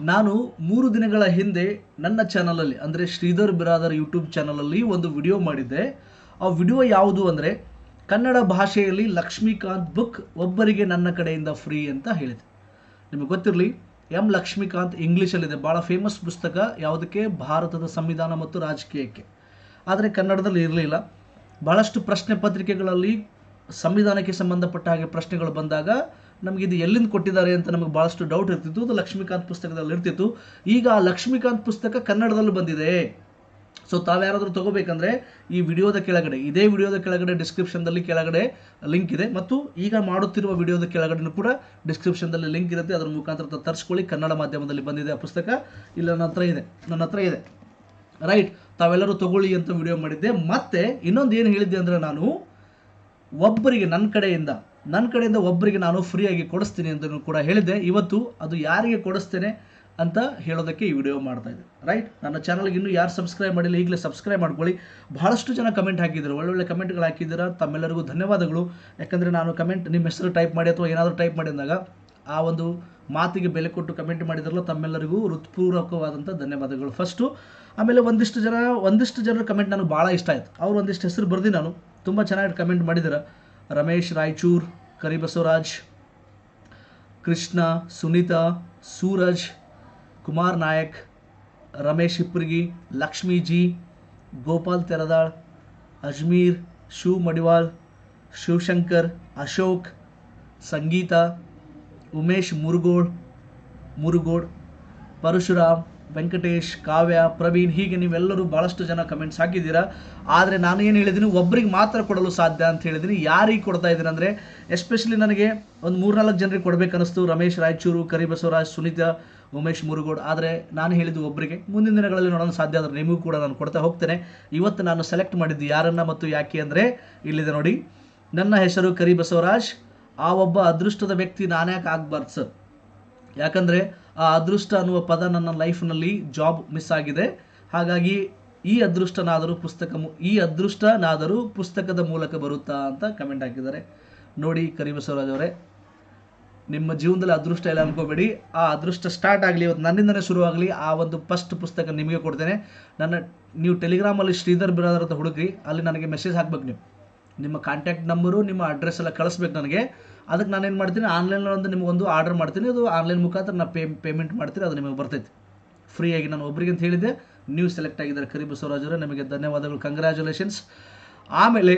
ನಾನು ಮೂರು ದಿನಗಳ ಹಿಂದೆ ನನ್ನ ಚಾನಲಲ್ಲಿ, ಅಂದರೆ ಶ್ರೀಧರ್ ಬಿರಾದರ್ ಯೂಟ್ಯೂಬ್ ಚಾನಲಲ್ಲಿ ಒಂದು ವಿಡಿಯೋ ಮಾಡಿದ್ದೆ. ಆ ವಿಡಿಯೋ ಯಾವುದು ಅಂದರೆ, ಕನ್ನಡ ಭಾಷೆಯಲ್ಲಿ ಲಕ್ಷ್ಮೀಕಾಂತ್ ಬುಕ್ ಒಬ್ಬರಿಗೆ ನನ್ನ ಕಡೆಯಿಂದ ಫ್ರೀ ಅಂತ ಹೇಳಿದೆ. ನಿಮಗೆ ಗೊತ್ತಿರಲಿ, ಎಂ ಲಕ್ಷ್ಮೀಕಾಂತ್ ಇಂಗ್ಲೀಷಲ್ಲಿದೆ. ಭಾಳ ಫೇಮಸ್ ಪುಸ್ತಕ, ಯಾವುದಕ್ಕೆ? ಭಾರತದ ಸಂವಿಧಾನ ಮತ್ತು ರಾಜಕೀಯಕ್ಕೆ. ಆದರೆ ಕನ್ನಡದಲ್ಲಿ ಇರಲಿಲ್ಲ. ಭಾಳಷ್ಟು ಪ್ರಶ್ನೆ ಪತ್ರಿಕೆಗಳಲ್ಲಿ ಸಂವಿಧಾನಕ್ಕೆ ಸಂಬಂಧಪಟ್ಟ ಹಾಗೆ ಪ್ರಶ್ನೆಗಳು ಬಂದಾಗ ನಮಗೆ ಇದು ಎಲ್ಲಿಂದ ಕೊಟ್ಟಿದ್ದಾರೆ ಅಂತ ನಮಗೆ ಭಾಳಷ್ಟು ಡೌಟ್ ಇರ್ತಿತ್ತು. ಅದು ಲಕ್ಷ್ಮೀಕಾಂತ್ ಪುಸ್ತಕದಲ್ಲಿ ಇರ್ತಿತ್ತು. ಈಗ ಆ ಲಕ್ಷ್ಮೀಕಾಂತ್ ಪುಸ್ತಕ ಕನ್ನಡದಲ್ಲೂ ಬಂದಿದೆ. ಸೊ ತಾವ್ಯಾರಾದರೂ ತಗೋಬೇಕಂದ್ರೆ ಈ ವಿಡಿಯೋದ ಕೆಳಗಡೆ, ಇದೇ ವಿಡಿಯೋದ ಕೆಳಗಡೆ ಡಿಸ್ಕ್ರಿಪ್ಷನ್ದಲ್ಲಿ ಕೆಳಗಡೆ ಲಿಂಕ್ ಇದೆ. ಮತ್ತು ಈಗ ಮಾಡುತ್ತಿರುವ ವಿಡಿಯೋದ ಕೆಳಗಡೆನೂ ಕೂಡ ಡಿಸ್ಕ್ರಿಪ್ಷನ್ದಲ್ಲಿ ಲಿಂಕ್ ಇರುತ್ತೆ. ಅದರ ಮುಖಾಂತರ ತರಿಸ್ಕೊಳ್ಳಿ. ಕನ್ನಡ ಮಾಧ್ಯಮದಲ್ಲಿ ಬಂದಿದೆ ಆ ಪುಸ್ತಕ. ಇಲ್ಲ, ನನ್ನ ಹತ್ರ ಇದೆ. ನನ್ನ ಹತ್ರ ಇದೆ. ರೈಟ್ ತಾವೆಲ್ಲರೂ ತಗೊಳ್ಳಿ ಅಂತ ವಿಡಿಯೋ ಮಾಡಿದ್ದೆ. ಮತ್ತೆ ಇನ್ನೊಂದು ಏನು ಹೇಳಿದ್ದೆ ಅಂದರೆ ನಾನು, ಒಬ್ಬರಿಗೆ ನನ್ನ ಕಡೆಯಿಂದ ನನ್ನ ಕಡೆಯಿಂದ ಒಬ್ಬರಿಗೆ ನಾನು ಫ್ರೀಯಾಗಿ ಕೊಡಿಸ್ತೀನಿ ಅಂತ ಕೂಡ ಹೇಳಿದೆ ಇವತ್ತು ಅದು ಯಾರಿಗೆ ಕೊಡಿಸ್ತೇನೆ ಅಂತ ಹೇಳೋದಕ್ಕೆ ಈ ವಿಡಿಯೋ ಮಾಡ್ತಾ ಇದೆ ರೈಟ್ ನನ್ನ ಚಾನಲ್ಗೆ ಇನ್ನೂ ಯಾರು ಸಬ್ಸ್ಕ್ರೈಬ್ ಮಾಡಿಲ್ಲ, ಈಗಲೇ ಸಬ್ಸ್ಕ್ರೈಬ್ ಮಾಡ್ಕೊಳ್ಳಿ. ಬಹಳಷ್ಟು ಜನ ಕಮೆಂಟ್ ಹಾಕಿದ್ದಾರೆ ಒಳ್ಳೊಳ್ಳೆ ಕಮೆಂಟ್ಗಳು ಹಾಕಿದ್ದೀರಾ, ತಮ್ಮೆಲ್ಲರಿಗೂ ಧನ್ಯವಾದಗಳು. ಯಾಕಂದರೆ ನಾನು ಕಮೆಂಟ್ ನಿಮ್ಮ ಹೆಸರು ಟೈಪ್ ಮಾಡಿ ಅಥವಾ ಏನಾದರೂ ಟೈಪ್ ಮಾಡಿದಾಗ ಆ ಒಂದು ಮಾತಿಗೆ ಬೆಲೆ ಕೊಟ್ಟು ಕಮೆಂಟ್ ಮಾಡಿದ್ರಲ್ಲ, ತಮ್ಮೆಲ್ಲರಿಗೂ ಹೃತ್ಪೂರ್ವಕವಾದಂಥ ಧನ್ಯವಾದಗಳು. ಫಸ್ಟು ಆಮೇಲೆ ಒಂದಿಷ್ಟು ಜನ, ಒಂದಿಷ್ಟು ಜನರ ಕಮೆಂಟ್ ನನಗೆ ಭಾಳ ಇಷ್ಟ ಆಯಿತು. ಅವ್ರು ಒಂದಿಷ್ಟು ಹೆಸರು ಬರ್ದು ನಾನು. ತುಂಬ ಚೆನ್ನಾಗಿ ಕಮೆಂಟ್ ಮಾಡಿದ್ದಾರೆ. ರಮೇಶ್ ರಾಯಚೂರ್. करी बसवराज कृष्णा, सुनीता, सूरज, कुमार नायक, रमेश हिप्परगी लक्ष्मी जी गोपाल तेरदा अजमीर शिव मडिवाल, शिवशंकर, अशोक, संगीता, उमेश मुरगोड़ मुरगोड़, परशुराम ವೆಂಕಟೇಶ್, ಕಾವ್ಯ, ಪ್ರವೀಣ್ ಹೀಗೆ ನೀವೆಲ್ಲರೂ ಭಾಳಷ್ಟು ಜನ ಕಮೆಂಟ್ಸ್ ಹಾಕಿದ್ದೀರಾ. ಆದರೆ ನಾನು ಏನು ಹೇಳಿದ್ದೀನಿ ಒಬ್ಬರಿಗೆ ಮಾತ್ರ ಕೊಡಲು ಸಾಧ್ಯ ಅಂತ ಹೇಳಿದ್ದೀನಿ ಯಾರಿಗೆ ಕೊಡ್ತಾ ಇದ್ದೀನಿ ಅಂದರೆ ಎಸ್ಪೆಷಲಿ ನನಗೆ ಒಂದು ಮೂರ್ನಾಲ್ಕು ಜನರಿಗೆ ಕೊಡಬೇಕನ್ನಿಸ್ತು. ರಮೇಶ್ ರಾಯಚೂರು ಕರಿಬಸವರಾಜ್ ಸುನೀತಾ, ಉಮೇಶ್ ಮುರುಗೋಡ್. ಆದರೆ ನಾನು ಹೇಳಿದ್ದು ಒಬ್ಬರಿಗೆ ಮುಂದಿನ ದಿನಗಳಲ್ಲಿ ನೋಡೋಣ ಸಾಧ್ಯ ಆದರೆ ನಿಮಗೂ ಕೂಡ ನಾನು ಕೊಡ್ತಾ ಹೋಗ್ತೇನೆ. ಇವತ್ತು ನಾನು ಸೆಲೆಕ್ಟ್ ಮಾಡಿದ್ದು ಯಾರನ್ನ ಮತ್ತು ಯಾಕೆ ಅಂದರೆ, ಇಲ್ಲಿದೆ ನೋಡಿ. ನನ್ನ ಹೆಸರು ಕರಿಬಸವರಾಜ್ ಆ ಒಬ್ಬ ಅದೃಷ್ಟದ ವ್ಯಕ್ತಿ ನಾನು ಯಾಕೆ ಆಗಬಾರ್ದು ಸರ್? ಯಾಕಂದರೆ ಆ ಅದೃಷ್ಟ ಅನ್ನುವ ಪದ ನನ್ನ ಲೈಫ್ನಲ್ಲಿ ಜಾಬ್ ಮಿಸ್ ಆಗಿದೆ. ಹಾಗಾಗಿ ಈ ಅದೃಷ್ಟನಾದರೂ ಪುಸ್ತಕ ಈ ಅದೃಷ್ಟನಾದರೂ ಪುಸ್ತಕದ ಮೂಲಕ ಬರುತ್ತಾ ಅಂತ ಕಮೆಂಟ್ ಹಾಕಿದ್ದಾರೆ. ನೋಡಿ ಕರಿಬಸವರಾಜ್ ಅವರೇ, ನಿಮ್ಮ ಜೀವನದಲ್ಲಿ ಅದೃಷ್ಟ ಇಲ್ಲ ಅನ್ಕೋಬೇಡಿ. ಆ ಅದೃಷ್ಟ ಸ್ಟಾರ್ಟ್ ಆಗಲಿ, ಇವತ್ತು ನನ್ನಿಂದನೇ ಶುರುವಾಗಲಿ ಆ ಒಂದು ಫಸ್ಟ್ ಪುಸ್ತಕ ನಿಮಗೆ ಕೊಡ್ತೇನೆ. ನನ್ನ, ನೀವು ಟೆಲಿಗ್ರಾಮಲ್ಲಿ ಶ್ರೀಧರ್ ಬಿರಾದರ್ ಅಂತ ಹುಡುಕಿ ಅಲ್ಲಿ ನನಗೆ ಮೆಸೇಜ್ ಹಾಕ್ಬೇಕು ನೀವು. ನಿಮ್ಮ ಕಾಂಟ್ಯಾಕ್ಟ್ ನಂಬರು ನಿಮ್ಮ ಅಡ್ರೆಸ್ ಎಲ್ಲ ಕಳಿಸ್ಬೇಕು ನನಗೆ. ಅದಕ್ಕೆ ನಾನು ಏನು ಮಾಡ್ತೀನಿ ಆನ್ಲೈನಲ್ಲಿ ಒಂದು ನಿಮಗೊಂದು ಆರ್ಡರ್ ಮಾಡ್ತೀನಿ. ಅದು ಆನ್ಲೈನ್ ಮುಖಾಂತರ ನಾನು ಪೇ ಪೇಮೆಂಟ್ ಮಾಡ್ತೀನಿ, ಅದು ನಿಮಗೆ ಬರ್ತೈತಿ. ಫ್ರೀಯಾಗಿ ನಾನು ಒಬ್ರಿಗೆ ಅಂತ ಹೇಳಿದ್ದೆ. ನೀವು ಸೆಲೆಕ್ಟ್ ಆಗಿದ್ದಾರೆ ಕರಿ ಬಸವರಾಜ್ ಅವರೇ, ನಿಮಗೆ ಧನ್ಯವಾದಗಳು ಕಂಗ್ರ್ಯಾಚುಲೇಷನ್ಸ್ ಆಮೇಲೆ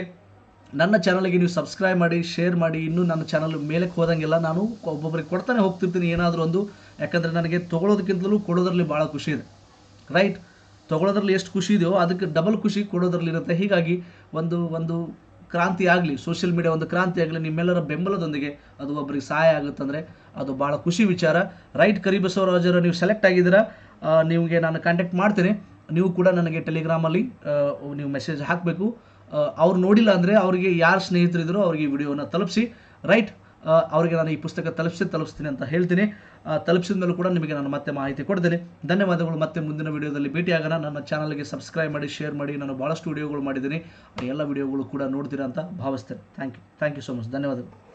ನನ್ನ ಚಾನಲ್ಗೆ ನೀವು ಸಬ್ಸ್ಕ್ರೈಬ್ ಮಾಡಿ ಶೇರ್ ಮಾಡಿ, ಇನ್ನೂ ನನ್ನ ಚಾನಲ್ ಮೇಲಕ್ಕೆ ಹೋದಂಗೆಲ್ಲ ನಾನು ಒಬ್ಬೊಬ್ಬರಿಗೆ ಕೊಡ್ತಾನೆ ಹೋಗ್ತಿರ್ತೀನಿ. ಏನಾದರೂ ಒಂದು, ಯಾಕಂದರೆ ನನಗೆ ತೊಗೊಳೋದಕ್ಕಿಂತಲೂ ಕೊಡೋದ್ರಲ್ಲಿ ಭಾಳ ಖುಷಿ ಇದೆ. ರೈಟ್ ತೊಗೊಳೋದ್ರಲ್ಲಿ ಎಷ್ಟು ಖುಷಿ ಇದೆಯೋ, ಅದಕ್ಕೆ ಡಬಲ್ ಖುಷಿ ಕೊಡೋದ್ರಲ್ಲಿ ಇರುತ್ತೆ ಹೀಗಾಗಿ ಒಂದು ಒಂದು ಕ್ರಾಂತಿ ಆಗಲಿ ಸೋಷಿಯಲ್ ಮೀಡಿಯಾ ಒಂದು ಕ್ರಾಂತಿ ಆಗಲಿ, ನಿಮ್ಮೆಲ್ಲರ ಬೆಂಬಲದೊಂದಿಗೆ ಅದು ಒಬ್ಬರಿಗೆ ಸಹಾಯ ಆಗುತ್ತಂದರೆ ಅದು ಭಾಳ ಖುಷಿ ವಿಚಾರ. ರೈಟ್ ಕರಿಬಸವರಾಜರ ನೀವು ಸೆಲೆಕ್ಟ್ ಆಗಿದ್ದೀರಾ? ನಿಮಗೆ ನಾನು ಕಾಂಟ್ಯಾಕ್ಟ್ ಮಾಡ್ತೀನಿ. ನೀವು ಕೂಡ ನನಗೆ ಟೆಲಿಗ್ರಾಮಲ್ಲಿ ನೀವು ಮೆಸೇಜ್ ಹಾಕಬೇಕು. ಅವ್ರು ನೋಡಿಲ್ಲ ಅಂದರೆ ಅವರಿಗೆ ಯಾರು ಸ್ನೇಹಿತರಿದ್ರು ಅವರಿಗೆ ಈ ವಿಡಿಯೋನ ತಲುಪಿಸಿ. ರೈಟ್ ಅವರಿಗೆ ನಾನು ಈ ಪುಸ್ತಕ ತಲುಪಿಸಿ ತಲುಪಿಸ್ತೀನಿ ಅಂತ ಹೇಳ್ತೀನಿ. ತಲುಪಿಸಿದ ಮೇಲೂ ಕೂಡ ನಿಮಗೆ ನಾನು ಮತ್ತೆ ಮಾಹಿತಿ ಕೊಡ್ತೇನೆ. ಧನ್ಯವಾದಗಳು. ಮತ್ತೆ ಮುಂದಿನ ವಿಡಿಯೋದಲ್ಲಿ ಭೇಟಿಯಾಗೋಣ. ನನ್ನ ಚಾನಲ್ಗೆ ಸಬ್ಸ್ಕ್ರೈಬ್ ಮಾಡಿ, ಶೇರ್ ಮಾಡಿ. ನಾನು ಭಾಳಷ್ಟು ವಿಡಿಯೋಗಳು ಮಾಡಿದ್ದೀನಿ. ಆ, ಎಲ್ಲ ವಿಡಿಯೋಗಳು ಕೂಡ ನೋಡ್ತೀರಾ ಅಂತ ಭಾವಿಸ್ತೇನೆ. Thank you thank you so much ಧನ್ಯವಾದಗಳು.